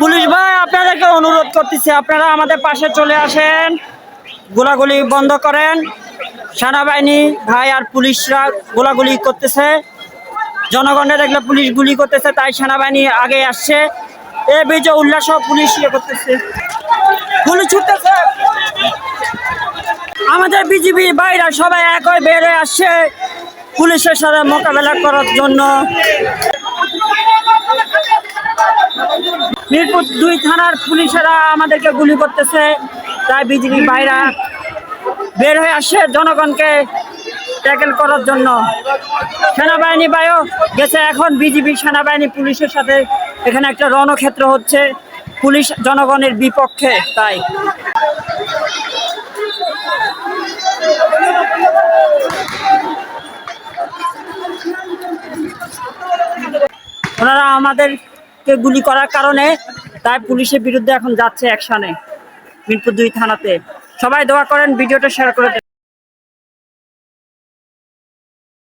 Police ভাই, আপনাদেরকে অনুরোধ করতেছি, আপনারা আমাদের পাশে চলে আসেন। গোলাগুলি বন্ধ করেন। সেনাবাহিনী ভাই আর পুলিশরা গোলাগুলি করতেছে। জনগণের দেখলে পুলিশ গুলি করতেছে, তাই সেনাবাহিনী আগে আসছে। এ বিজয় উল্লাস পুলিশ ইয়ে করতেছে। গুলি ছুটতেছে। আমাদের বিজিবি ভাইরা সবাই এক হয়ে হয়ে আসছে। পুলিশের সাথে মোকাবেলা করার জন্য। মিরপুর দুই থানার পুলিশেরা আমাদেরকে গুলি করতেছে। তাই বিজিবি ভাইরা বের হয়ে আসছে জনগণকে ট্যাকেল করার জন্য। সেনাবাহিনী বায়ু গেছে। এখন বিজিবি সেনাবাহিনী পুলিশের সাথে এখানে একটা রণক্ষেত্র হচ্ছে। পুলিশ জনগণের বিপক্ষে তাই। ওনারা আমাদেরকে গুলি করার কারণে তাই পুলিশের বিরুদ্ধে এখন যাচ্ছে অ্যাকশনে মিরপুর দুই থানাতে সবাই দোয়া করেন, ভিডিওটা শেয়ার করে।